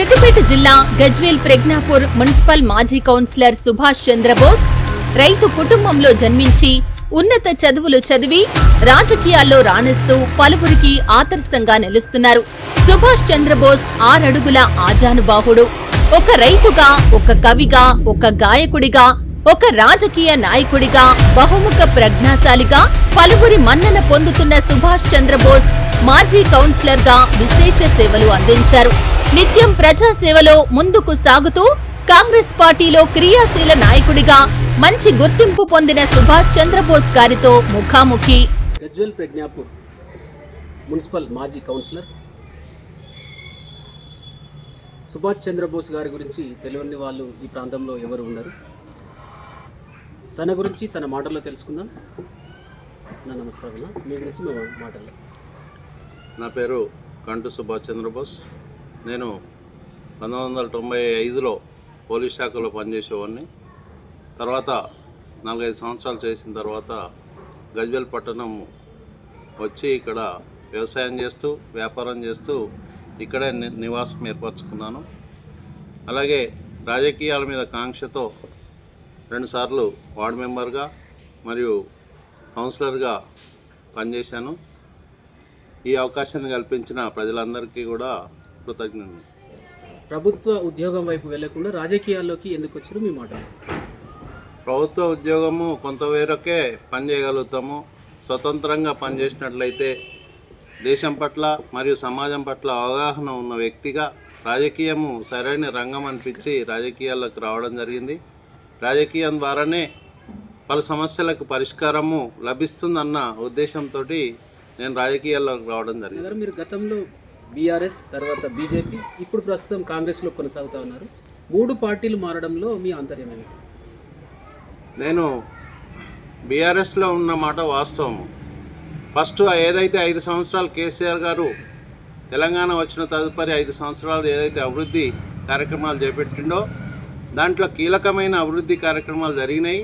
సిద్దిపేట జిల్లా గజ్వేల్ ప్రజ్ఞాపూర్ మున్సిపల్ మాజీ కౌన్సిలర్ సుభాష్ చంద్రబోస్ రైతు కుటుంబంలో జన్మించి ఉన్నత చదువులు చదివి రాజకీయాల్లో రాణిస్తూ పలువురికి ఆదర్శంగా నిలుస్తున్నారు. సుభాష్ చంద్రబోస్ ఆరడుగుల ఆజానుబాహుడు. ఒక రైతుగా ఒక కవిగా ఒక గాయకుడిగా ఒక రాజకీయ నాయకుడిగా బహుముఖ ప్రజ్ఞాశాలిగా పలువురి మన్నన పొందుతున్న సుభాష్ చంద్రబోస్ మాజీ కౌన్సిలర్గా విశేష సేవలు అందించారు. నిత్యం ప్రజాసేవలో ముందుకు సాగుతూ కాంగ్రెస్ పార్టీలో క్రియాశీల నాయకుడిగా మంచి గుర్తింపు పొందిన సుభాష్ చంద్రబోస్ గారితో ముఖాముఖి. గజ్వల్ ప్రజ్ఞాపూర్ మున్సిపల్ మాజీ కౌన్సిలర్. సుభాష్ చంద్రబోస్ గారి గురించి తెలియని వాళ్ళు ఈ ప్రాంతంలో ఎవరు ఉండరు. తన గురించి తన మాటల్లో తెలుసుకుందాం. నా నమస్కారం మీ గురించి మా మాటల్లో. నా పేరు కంటు సుభాష్ చంద్రబోస్. నేను పంతొమ్మిది వందల తొంభై ఐదులో పోలీస్ శాఖలో పనిచేసేవాడిని. తర్వాత నాలుగైదు సంవత్సరాలు చేసిన తర్వాత గజ్వెల్ పట్టణం వచ్చి ఇక్కడ వ్యవసాయం చేస్తూ వ్యాపారం చేస్తూ ఇక్కడే ని- నివాసం ఏర్పరచుకున్నాను. అలాగే రాజకీయాల మీద కాంక్షతో రెండుసార్లు వార్డు మెంబర్గా మరియు కౌన్సిలర్గా పనిచేశాను. ఈ అవకాశాన్ని కల్పించిన ప్రజలందరికీ కూడా కృతజ్ఞతలు. ప్రభుత్వ ఉద్యోగం వైపు వెళ్ళకుండా రాజకీయాల్లోకి ఎందుకు వచ్చారు మీ మాటలు ప్రభుత్వ ఉద్యోగము కొంతవరకే పనిచేయగలుగుతాము స్వతంత్రంగా పనిచేసినట్లయితే దేశం పట్ల మరియు సమాజం పట్ల అవగాహన ఉన్న వ్యక్తిగా రాజకీయము సరైన రంగం అనిపించి రాజకీయాల్లోకి రావడం జరిగింది. రాజకీయం ద్వారానే పలు సమస్యలకు పరిష్కారము లభిస్తుందన్న ఉద్దేశంతో నేను రాజకీయాల్లోకి రావడం జరిగింది. మీరు గతంలో బీఆర్ఎస్ తర్వాత బీజేపీ ఇప్పుడు ప్రస్తుతం కాంగ్రెస్లో కొనసాగుతా ఉన్నారు. మూడు పార్టీలు మారడంలో మీ ఆంతర్యం ఏమిటి? నేను బీఆర్ఎస్లో ఉన్న మాట వాస్తవము ఫస్ట్ ఏదైతే ఐదు సంవత్సరాలు కేసీఆర్ గారు తెలంగాణ వచ్చిన తదుపరి ఐదు సంవత్సరాలు ఏదైతే అభివృద్ధి కార్యక్రమాలు చేపట్టిండో దాంట్లో కీలకమైన అభివృద్ధి కార్యక్రమాలు జరిగినాయి.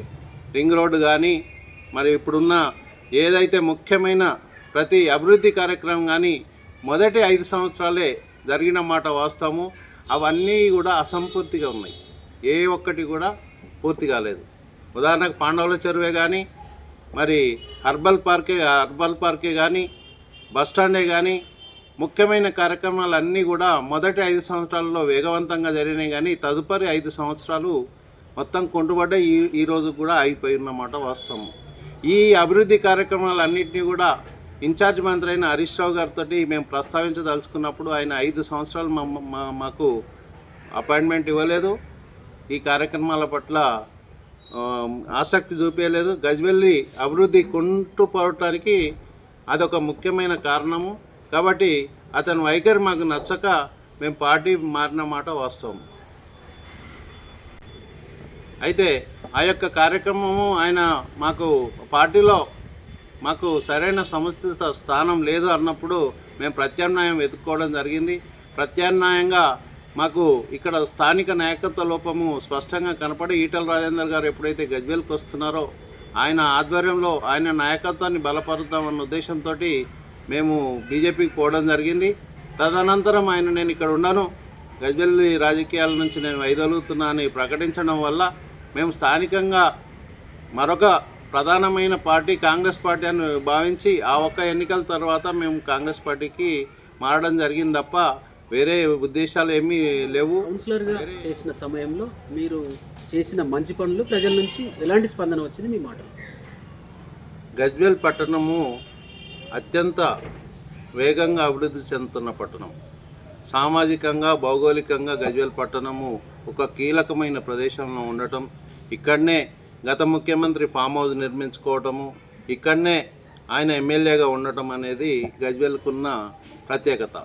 రింగ్ రోడ్డు కానీ మరి ఇప్పుడున్న ఏదైతే ముఖ్యమైన ప్రతి అభివృద్ధి కార్యక్రమం కానీ మొదటి ఐదు సంవత్సరాలే జరిగిన మాట వాస్తాము అవన్నీ కూడా అసంపూర్తిగా ఉన్నాయి. ఏ ఒక్కటి కూడా పూర్తి కాలేదు. ఉదాహరణకు పాండవుల చెరువే కానీ మరి హర్బల్ పార్కే హర్బల్ పార్కే కానీ బస్ స్టాండే కానీ ముఖ్యమైన కార్యక్రమాలు అన్నీ కూడా మొదటి ఐదు సంవత్సరాల్లో వేగవంతంగా జరిగినాయి కానీ తదుపరి ఐదు సంవత్సరాలు మొత్తం కొంటుబడ్డ ఈ ఈరోజు కూడా ఆగిపోయి ఉన్నమాట వాస్తవం ఈ అభివృద్ధి కార్యక్రమాలన్నింటినీ కూడా ఇన్ఛార్జ్ మంత్రి అయిన హరీష్ రావు గారితో మేము ప్రస్తావించదలుచుకున్నప్పుడు ఆయన ఐదు సంవత్సరాలు మా మాకు అపాయింట్మెంట్ ఇవ్వలేదు. ఈ కార్యక్రమాల పట్ల ఆసక్తి చూపించలేదు గజ్వెల్లి అభివృద్ధి కుంటుపడటానికి అదొక ముఖ్యమైన కారణము. కాబట్టి అతని వైఖరి మాకు నచ్చక మేము పార్టీ మారిన మాట వాస్తవం. అయితే ఆ యొక్క కార్యక్రమము ఆయన మాకు పార్టీలో మాకు సరైన సముచిత స్థానం లేదు అన్నప్పుడు మేము ప్రత్యామ్నాయం వెతుక్కోవడం జరిగింది. ప్రత్యామ్నాయంగా మాకు ఇక్కడ స్థానిక నాయకత్వ లోపము స్పష్టంగా కనపడి ఈటల రాజేందర్ గారు ఎప్పుడైతే గజ్వేల్కి వస్తున్నారో ఆయన ఆధ్వర్యంలో ఆయన నాయకత్వాన్ని బలపరుద్దామన్న ఉద్దేశంతో మేము బీజేపీకి పోవడం జరిగింది. తదనంతరం ఆయన నేను ఇక్కడ ఉన్నాను. గజ్వెల్లి రాజకీయాల నుంచి నేను వైదొలుగుతున్నా అని ప్రకటించడం వల్ల మేము స్థానికంగా మరొక ప్రధానమైన పార్టీ కాంగ్రెస్ పార్టీ అని భావించి ఆ ఒక్క ఎన్నికల తర్వాత మేము కాంగ్రెస్ పార్టీకి మారడం జరిగింది తప్ప వేరే ఉద్దేశాలు ఏమీ లేవు. కౌన్సిలర్గా చేసిన సమయంలో మీరు చేసిన మంచి పనులు ప్రజల నుంచి ఎలాంటి స్పందన వచ్చింది మీ మాటలు? గజ్వేల్ పట్టణము అత్యంత వేగంగా అభివృద్ధి చెందుతున్న పట్టణం. సామాజికంగా భౌగోళికంగా గజ్వేల్ పట్టణము ఒక కీలకమైన ప్రదేశంలో ఉండటం ఇక్కడనే గత ముఖ్యమంత్రి ఫామ్ హౌస్ నిర్మించుకోవటము ఇక్కడనే ఆయన ఎమ్మెల్యేగా ఉండటం అనేది గజ్వేల్కున్న ప్రత్యేకత.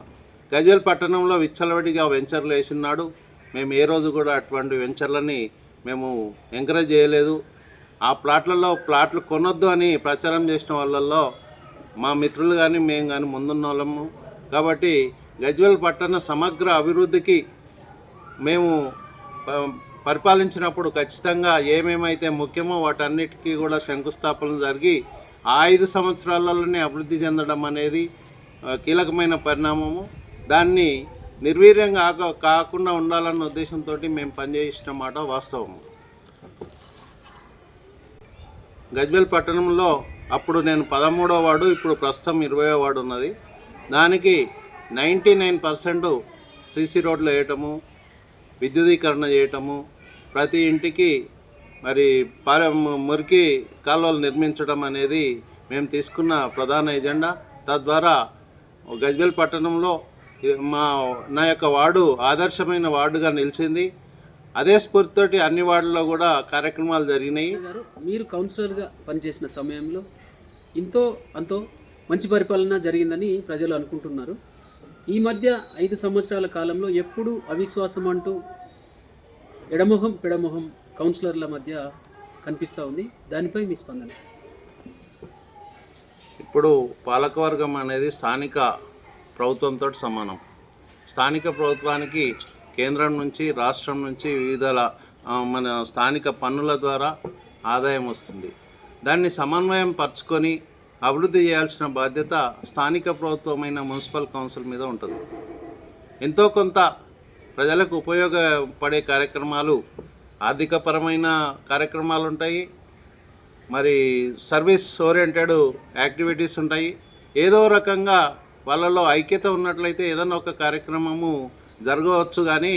గజ్వేల్ పట్టణంలో విచ్చలవిడిగా వెంచర్లు వేసినాడు మేము ఏ రోజు కూడా అటువంటి వెంచర్లని మేము ఎంకరేజ్ చేయలేదు. ఆ ప్లాట్లలో ప్లాట్లు కొనొద్దు అని ప్రచారం చేసిన వాళ్ళల్లో మా మిత్రులు కానీ మేము కానీ ముందున్న వాళ్ళము కాబట్టి గజ్వేల్ పట్టణ సమగ్ర అభివృద్ధికి మేము పరిపాలించినప్పుడు ఖచ్చితంగా ఏమేమైతే ముఖ్యమో వాటన్నిటికీ కూడా శంకుస్థాపన జరిగి ఆ ఐదు సంవత్సరాలలోనే అభివృద్ధి చెందడం అనేది కీలకమైన పరిణామము. దాన్ని నిర్వీర్యం కాక కాకుండా ఉండాలన్న ఉద్దేశంతో మేము పనిచేసిన మాట వాస్తవం గజ్వెల్ పట్టణంలో అప్పుడు నేను పదమూడో వార్డు ఇప్పుడు ప్రస్తుతం ఇరవయో వార్డు ఉన్నది. దానికి నైంటీ నైన్ పర్సెంట్ సీసీ రోడ్లు వేయటము విద్యుదీకరణ చేయటము ప్రతి ఇంటికి మరి పార మురికి కాలువలు నిర్మించడం అనేది మేము తీసుకున్న ప్రధాన ఎజెండా. తద్వారా గజ్వెల్ పట్టణంలో మా నా యొక్క వార్డు ఆదర్శమైన వార్డుగా నిలిచింది. అదే స్ఫూర్తితోటి అన్ని వార్డుల్లో కూడా కార్యక్రమాలు జరిగినాయి. మీరు కౌన్సిలర్గా పనిచేసిన సమయంలో ఇంతో అంతో మంచి పరిపాలన జరిగిందని ప్రజలు అనుకుంటున్నారు. ఈ మధ్య ఐదు సంవత్సరాల కాలంలో ఎప్పుడు అవిశ్వాసం అంటూ ఎడమొహం పెడమొహం కౌన్సిలర్ల మధ్య కనిపిస్తూ ఉంది. దానిపై మీ స్పందన? ఇప్పుడు పాలకవర్గం అనేది స్థానిక ప్రభుత్వంతో సమానం. స్థానిక ప్రభుత్వానికి కేంద్రం నుంచి రాష్ట్రం నుంచి వివిధ మన స్థానిక పన్నుల ద్వారా ఆదాయం వస్తుంది. దాన్ని సమన్వయం పరుచుకొని అభివృద్ధి చేయాల్సిన బాధ్యత స్థానిక ప్రభుత్వమైన మున్సిపల్ కౌన్సిల్ మీద ఉంటుంది. ఎంతో కొంత ప్రజలకు ఉపయోగపడే కార్యక్రమాలు ఆర్థికపరమైన కార్యక్రమాలు ఉంటాయి. మరి సర్వీస్ ఓరియంటెడ్ యాక్టివిటీస్ ఉంటాయి. ఏదో రకంగా వాళ్ళలో ఐక్యత ఉన్నట్లయితే ఏదైనా ఒక కార్యక్రమము జరగవచ్చు కానీ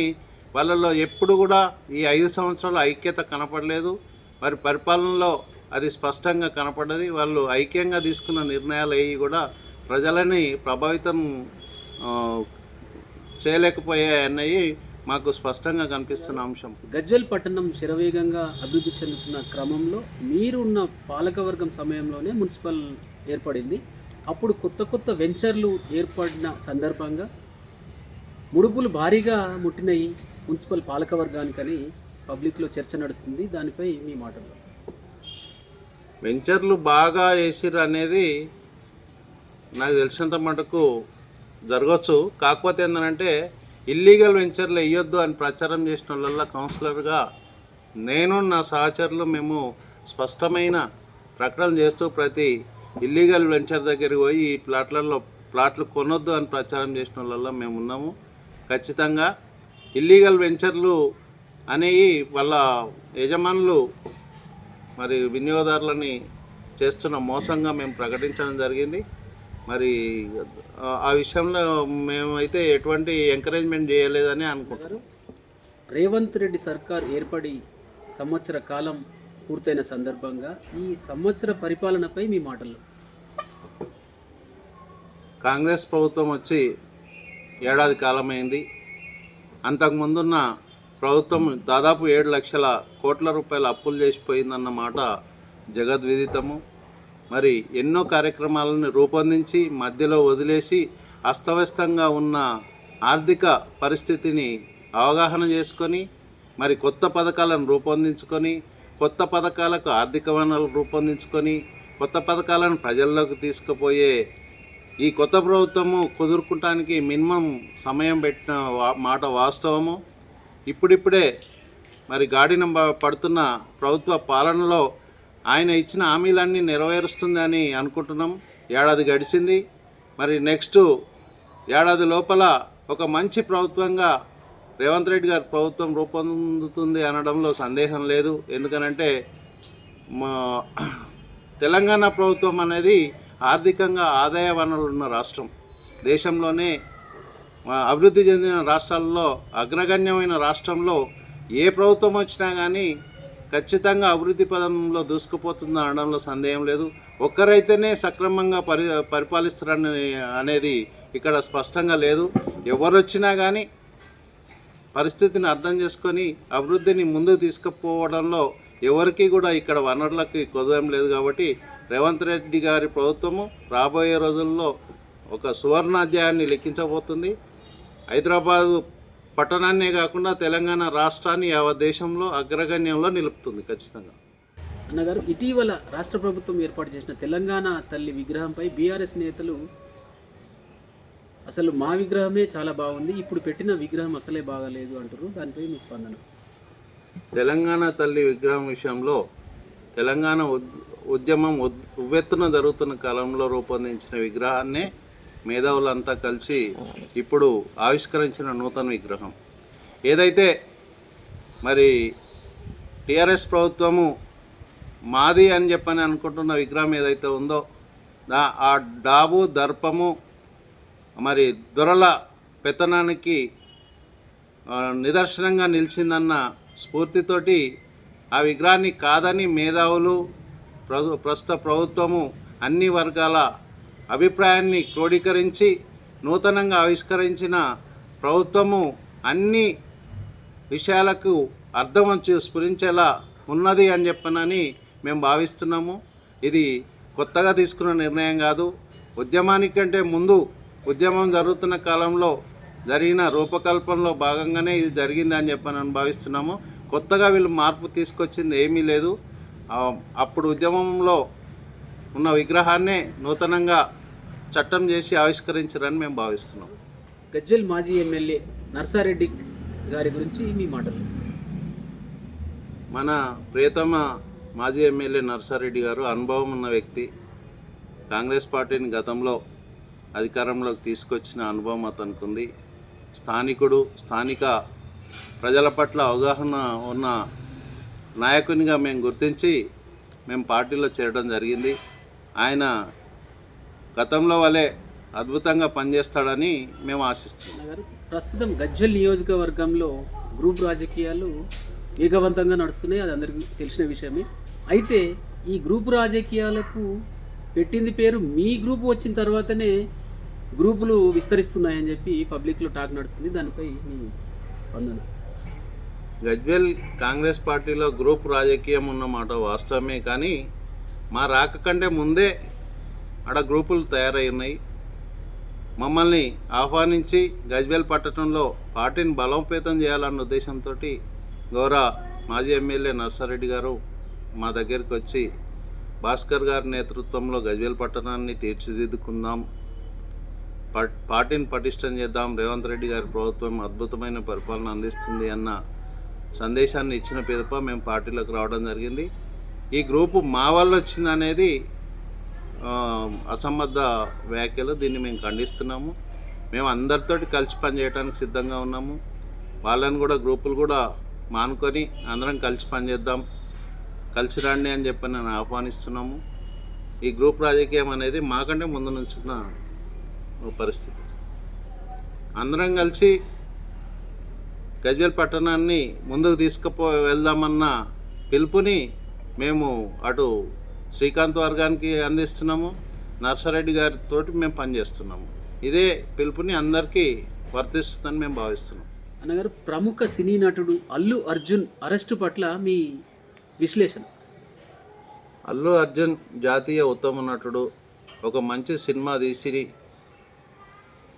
వాళ్ళలో ఎప్పుడు కూడా ఈ ఐదు సంవత్సరాల ఐక్యత కనపడలేదు. మరి పరిపాలనలో అది స్పష్టంగా కనపడ్డది వాళ్ళు ఐక్యంగా తీసుకున్న నిర్ణయాలు అవి కూడా ప్రజలని ప్రభావితం ఆ, మాకు స్పష్టంగా కనిపిస్తున్న అంశం. గజ్వెల్ పట్టణం శరవేగంగా అభివృద్ధి చెందుతున్న క్రమంలో మీరున్న పాలకవర్గం సమయంలోనే మున్సిపల్ ఏర్పడింది. అప్పుడు కొత్త కొత్త వెంచర్లు ఏర్పడిన సందర్భంగా ముడుపులు భారీగా ముట్టినయి మున్సిపల్ పాలకవర్గానికని పబ్లిక్లో చర్చ నడుస్తుంది. దానిపై మీ మాటలు వెంచర్లు బాగా వేసిర్రు అనేది నాకు తెలిసినంత మటుకు జరగచ్చు. కాకపోతే ఏంటంటే ఇల్లీగల్ వెంచర్లు వేయొద్దు అని ప్రచారం చేసిన వాళ్ళ కౌన్సిలర్గా నేను నా సహచరులు మేము స్పష్టమైన ప్రకటన చేస్తూ ప్రతి ఇల్లీగల్ వెంచర్ దగ్గరికి పోయి ఈ ప్లాట్లలో ప్లాట్లు కొనొద్దు అని ప్రచారం చేసిన వాళ్ళ మేము ఉన్నాము. ఖచ్చితంగా ఇల్లీగల్ వెంచర్లు అనేవి వాళ్ళ యజమానులు మరి వినియోగదారులని చేస్తున్న మోసంగా మేము ప్రకటించడం జరిగింది. మరి ఆ- విషయంలో మేమైతే ఎటువంటి ఎంకరేజ్మెంట్ చేయలేదని అనుకుంటున్నాం. రేవంత్ రెడ్డి సర్కార్ ఏర్పడి సంవత్సర కాలం పూర్తయిన సందర్భంగా ఈ సంవత్సర పరిపాలనపై మీ మాటలు. కాంగ్రెస్ ప్రభుత్వం వచ్చి ఏడాది కాలమైంది. అంతకుముందున్న ప్రభుత్వం దాదాపు ఏడు లక్షల కోట్ల రూపాయల అప్పులు చేసిపోయిందన్న మాట జగద్విదితము. మరి ఎన్నో కార్యక్రమాలను రూపొందించి మధ్యలో వదిలేసి అస్తవ్యస్తంగా ఉన్న ఆర్థిక పరిస్థితిని అవగాహన చేసుకొని మరి కొత్త పథకాలను రూపొందించుకొని కొత్త పథకాలకు ఆర్థిక వనరులు రూపొందించుకొని కొత్త పథకాలను ప్రజల్లోకి తీసుకుపోయే ఈ కొత్త ప్రభుత్వము కుదురుకుంటానికి మినిమం సమయం పెట్టిన మాట వాస్తవము. ఇప్పుడిప్పుడే మరి గాడిన పడుతున్న ప్రభుత్వ పాలనలో ఆయన ఇచ్చిన హామీలన్నీ నెరవేరుస్తుందని అనుకుంటున్నాం. ఏడాది గడిచింది. మరి నెక్స్ట్ ఏడాది లోపల ఒక మంచి ప్రభుత్వంగా రేవంత్ రెడ్డి గారి ప్రభుత్వం రూపొందుతుంది అనడంలో సందేహం లేదు. ఎందుకనంటే మా తెలంగాణ ప్రభుత్వం అనేది ఆర్థికంగా ఆదాయ వనరులు ఉన్న రాష్ట్రం. దేశంలోనే అభివృద్ధి చెందిన రాష్ట్రాల్లో అగ్రగణ్యమైన రాష్ట్రంలో ఏ ప్రభుత్వం వచ్చినా కానీ ఖచ్చితంగా అభివృద్ధి పదంలో దూసుకుపోతుంది అనడంలో సందేహం లేదు. ఒక్కరైతేనే సక్రమంగా పరి పరిపాలిస్తారని అనేది ఇక్కడ స్పష్టంగా లేదు. ఎవరు వచ్చినా కానీ పరిస్థితిని అర్థం చేసుకొని అభివృద్ధిని ముందుకు తీసుకుపోవడంలో ఎవరికి కూడా ఇక్కడ వనరులకి కుదరం లేదు కాబట్టి రేవంత్ రెడ్డి గారి ప్రభుత్వము రాబోయే రోజుల్లో ఒక సువర్ణాధ్యాయాన్ని లెక్కించబోతుంది. హైదరాబాదు పట్టణాన్నే కాకుండా తెలంగాణ రాష్ట్రాన్ని యావత్ దేశంలో అగ్రగణ్యంలో నిలుపుతుంది ఖచ్చితంగా. అన్నగారు ఇటీవల రాష్ట్ర ప్రభుత్వం ఏర్పాటు చేసిన తెలంగాణ తల్లి విగ్రహంపై బీఆర్ఎస్ నేతలు అసలు మా విగ్రహమే చాలా బాగుంది ఇప్పుడు పెట్టిన విగ్రహం అసలే బాగాలేదు అంటారు దానిపై మీ స్పందన? తెలంగాణ తల్లి విగ్రహం విషయంలో తెలంగాణ ఉద్- ఉద్యమం ఉద్- ఉవ్వెత్తున జరుగుతున్న కాలంలో రూపొందించిన విగ్రహాన్నే మేధావులంతా కలిసి ఇప్పుడు ఆవిష్కరించిన నూతన విగ్రహం. ఏదైతే మరి టీఆర్ఎస్ ప్రభుత్వము మాది అని చెప్పని అనుకుంటున్న విగ్రహం ఏదైతే ఉందో ఆ డాబు దర్పము మరి దొరల పెత్తనానికి నిదర్శనంగా నిలిచిందన్న స్ఫూర్తితోటి ఆ విగ్రహాన్ని కాదని మేధావులు ప్ర- ప్రస్తుత ప్రభుత్వము అన్ని వర్గాల అభిప్రాయాన్ని క్రోడీకరించి నూతనంగా ఆవిష్కరించిన ప్రభుత్వము అన్ని విషయాలకు అర్థం వచ్చి స్ఫురించేలా ఉన్నది అని చెప్పనని మేము భావిస్తున్నాము. ఇది కొత్తగా తీసుకున్న నిర్ణయం కాదు. ఉద్యమానికంటే ముందు ఉద్యమం జరుగుతున్న కాలంలో జరిగిన రూపకల్పనలో భాగంగానే ఇది జరిగింది అని చెప్పని భావిస్తున్నాము. కొత్తగా వీళ్ళు మార్పు తీసుకొచ్చింది ఏమీ లేదు. అప్పుడు ఉద్యమంలో ఉన్న విగ్రహాన్నే నూతనంగా చట్టం చేసి ఆవిష్కరించారని మేము భావిస్తున్నాం. గజ్వెల్ మాజీ ఎమ్మెల్యే నర్సారెడ్డి గారి గురించి మీ మాటలు. మన ప్రియతమ మాజీ ఎమ్మెల్యే నర్సారెడ్డి గారు అనుభవం ఉన్న వ్యక్తి కాంగ్రెస్ పార్టీని గతంలో అధికారంలోకి తీసుకొచ్చిన అనుభవం అతనికి ఉంది స్థానికుడు స్థానిక ప్రజల పట్ల అవగాహన ఉన్న నాయకునిగా మేము గుర్తించి మేము పార్టీలో చేరడం జరిగింది. ఆయన గతంలో వలె అద్భుతంగా పనిచేస్తాడని మేము ఆశిస్తున్నాం. ప్రస్తుతం గజ్వెల్ నియోజకవర్గంలో గ్రూప్ రాజకీయాలు వేగవంతంగా నడుస్తున్నాయి అది అందరికీ తెలిసిన విషయమే. అయితే ఈ గ్రూప్ రాజకీయాలకు పెట్టింది పేరు మీ గ్రూప్ వచ్చిన తర్వాతనే గ్రూపులు విస్తరిస్తున్నాయని చెప్పి పబ్లిక్లో టాక్ నడుస్తుంది. దానిపై మీ స్పందన? గజ్వెల్ కాంగ్రెస్ పార్టీలో గ్రూప్ రాజకీయం ఉన్నమాట వాస్తవమే కానీ మా రాక కంటే ముందే ఆడ గ్రూపులు తయారై మమ్మల్ని ఆహ్వానించి గజ్వెల్ పట్టణంలో పార్టీని బలోపేతం చేయాలన్న ఉద్దేశంతో గౌరవ మాజీ ఎమ్మెల్యే నర్సారెడ్డి గారు మా దగ్గరికి వచ్చి భాస్కర్ గారి నేతృత్వంలో గజ్వెల్ పట్టణాన్ని తీర్చిదిద్దుకుందాం పట్- పార్టీని పటిష్టం చేద్దాం రేవంత్ రెడ్డి గారి ప్రభుత్వం అద్భుతమైన పరిపాలన అందిస్తుంది అన్న సందేశాన్ని ఇచ్చిన పిదప మేము పార్టీలోకి రావడం జరిగింది. ఈ గ్రూపు మా వల్ల వచ్చింది అనేది అసంబద్ధ వ్యాఖ్యలు. దీన్ని మేము ఖండిస్తున్నాము. మేము అందరితోటి కలిసి పనిచేయడానికి సిద్ధంగా ఉన్నాము. వాళ్ళని కూడా గ్రూపులు కూడా మానుకొని అందరం కలిసి పనిచేద్దాం. కలిసి రండి అని చెప్పి నేను ఆహ్వానిస్తున్నాము. ఈ గ్రూప్ రాజకీయం అనేది మాకంటే ముందు నుంచున్న పరిస్థితి. అందరం కలిసి గజ్వేల్ పట్టణాన్ని ముందుకు తీసుకుపో వెళ్దామన్న పిలుపుని మేము అటు శ్రీకాంత్ వర్గానికి అందిస్తున్నాము నర్సారెడ్డి గారితో మేము పనిచేస్తున్నాము. ఇదే పిలుపుని అందరికీ వర్తిస్తుందని మేము భావిస్తున్నాం. అన్నగారు ప్రముఖ సినీ నటుడు అల్లు అర్జున్ అరెస్టు పట్ల మీ విశ్లేషణ? అల్లు అర్జున్ జాతీయ ఉత్తమ నటుడు ఒక మంచి సినిమా తీసి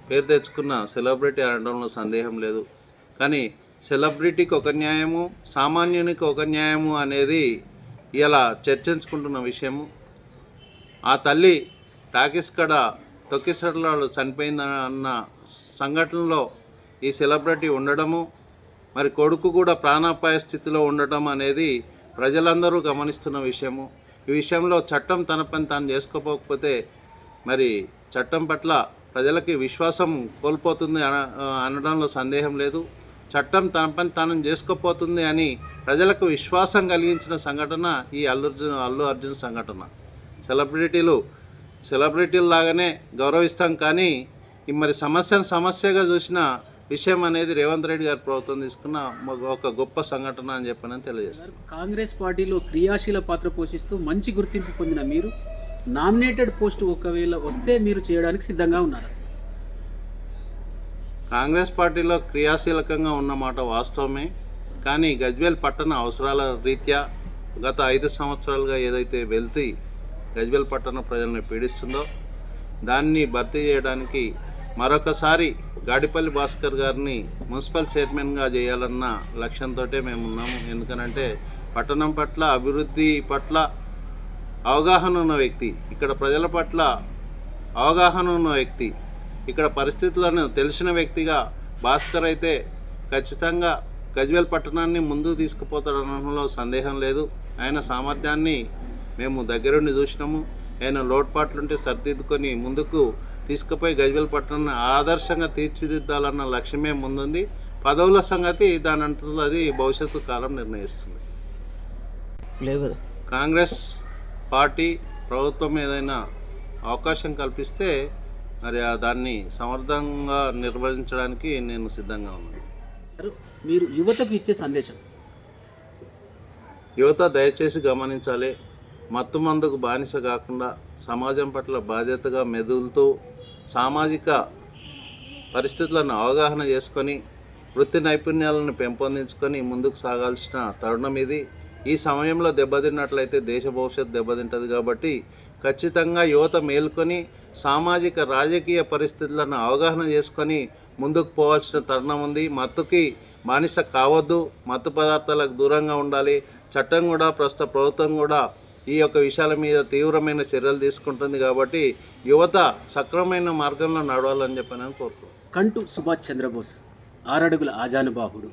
పేరు తెచ్చుకున్న సెలబ్రిటీ అనడంలో సందేహం లేదు. కానీ సెలబ్రిటీకి ఒక న్యాయము సామాన్యునికి ఒక న్యాయము అనేది ఇలా చర్చించుకుంటున్న విషయము ఆ తల్లి టాకీస్ కడ తొక్కిసడలాడు చనిపోయిందని అన్న సంఘటనలో ఈ సెలబ్రిటీ ఉండడము మరి కొడుకు కూడా ప్రాణాపాయ స్థితిలో ఉండటం అనేది ప్రజలందరూ గమనిస్తున్న విషయము. ఈ విషయంలో చట్టం తన పని తాను చేసుకోకపోతే మరి చట్టం పట్ల ప్రజలకి విశ్వాసం కోల్పోతుంది అన అనడంలో సందేహం లేదు. చట్టం తన పని తాను చేసుకోపోతుంది అని ప్రజలకు విశ్వాసం కలిగించిన సంఘటన ఈ అల్లు అర్జున్ అల్లు అర్జున్ సంఘటన. సెలబ్రిటీలు సెలబ్రిటీలు లాగానే గౌరవిస్తాం కానీ ఈ మరి సమస్యను సమస్యగా చూసిన విషయం అనేది రేవంత్ రెడ్డి గారి ప్రభుత్వం తీసుకున్న ఒక- గొప్ప సంఘటన అని చెప్పని తెలియజేస్తాను కాంగ్రెస్ పార్టీలో క్రియాశీల పాత్ర పోషిస్తూ మంచి గుర్తింపు పొందిన మీరు నామినేటెడ్ పోస్ట్ ఒకవేళ వస్తే మీరు చేయడానికి సిద్ధంగా ఉన్నారు? కాంగ్రెస్ పార్టీలో క్రియాశీలకంగా ఉన్నమాట వాస్తవమే కానీ గజ్వేల్ పట్టణ అవసరాల రీత్యా గత ఐదు సంవత్సరాలుగా ఏదైతే వెళ్తీ గజ్వేల్ పట్టణ ప్రజల్ని పీడిస్తుందో దాన్ని భర్తీ చేయడానికి మరొకసారి గాడిపల్లి భాస్కర్ గారిని మున్సిపల్ చైర్మన్గా చేయాలన్న లక్ష్యంతో మేము ఉన్నాము. ఎందుకనంటే పట్టణం పట్ల అభివృద్ధి పట్ల అవగాహన ఉన్న వ్యక్తి ఇక్కడ ప్రజల పట్ల అవగాహన ఉన్న వ్యక్తి ఇక్కడ పరిస్థితులను తెలిసిన వ్యక్తిగా భాస్కర్ అయితే ఖచ్చితంగా గజ్వేల్ పట్టణాన్ని ముందుకు తీసుకుపోతాడనడంలో సందేహం లేదు. ఆయన సామర్థ్యాన్ని మేము దగ్గరుండి చూసినాము. ఆయన లోటుపాట్లుంటే సరిదిద్దుకొని ముందుకు తీసుకుపోయి గజ్వెల్ పట్టణాన్ని ఆదర్శంగా తీర్చిదిద్దాలన్న లక్ష్యమే ముందుంది. పదవుల సంగతి దాని అంటున్నది అది భవిష్యత్తు కాలం నిర్ణయిస్తుంది. లేవు కదా? కాంగ్రెస్ పార్టీ ప్రభుత్వం ఏదైనా అవకాశం కల్పిస్తే మరి ఆ దాన్ని సమర్థంగా నిర్వహించడానికి నేను సిద్ధంగా ఉన్నాను. సార్ మీరు యువతకు ఇచ్చే సందేశం. యువత దయచేసి గమనించాలి. మత్తు మందుకు బానిస కాకుండా సమాజం పట్ల బాధ్యతగా మెదులుతూ సామాజిక పరిస్థితులను అవగాహన చేసుకొని వృత్తి నైపుణ్యాలను పెంపొందించుకొని ముందుకు సాగాల్సిన తరుణం ఇది. ఈ సమయంలో దెబ్బతిన్నట్లయితే దేశ భవిష్యత్తు దెబ్బతింటది కాబట్టి ఖచ్చితంగా యువత మేల్కొని సామాజిక రాజకీయ పరిస్థితులను అవగాహన చేసుకొని ముందుకు పోవాల్సిన తరుణం ఉంది. మత్తుకి బానిస కావద్దు. మత్తు పదార్థాలకు దూరంగా ఉండాలి. చట్టం కూడా ప్రస్తుత ప్రభుత్వం కూడా ఈ యొక్క విషయాల మీద తీవ్రమైన చర్యలు తీసుకుంటుంది కాబట్టి యువత సక్రమైన మార్గంలో నడవాలని చెప్పి నేను కోరుకుంటున్నాను. కంటు సుభాష్ చంద్రబోస్ ఆరడుగుల ఆజానుబాహుడు.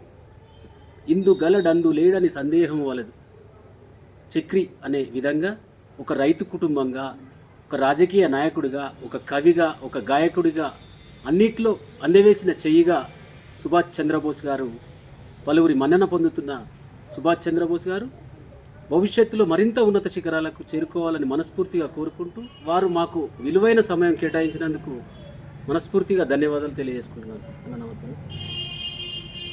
ఇందు గలడందు లేడని సందేహం వలదు. చక్రి అనే విధంగా ఒక రైతు కుటుంబంగా ఒక రాజకీయ నాయకుడిగా ఒక కవిగా ఒక గాయకుడిగా అన్నిట్లో అందవేసిన చెయ్యిగా సుభాష్ చంద్రబోస్ గారు పలువురి మన్నన పొందుతున్న సుభాష్ చంద్రబోస్ గారు భవిష్యత్తులో మరింత ఉన్నత శిఖరాలకు చేరుకోవాలని మనస్ఫూర్తిగా కోరుకుంటూ వారు మాకు విలువైన సమయం కేటాయించినందుకు మనస్ఫూర్తిగా ధన్యవాదాలు తెలియజేసుకుంటున్నాను. నమస్తే.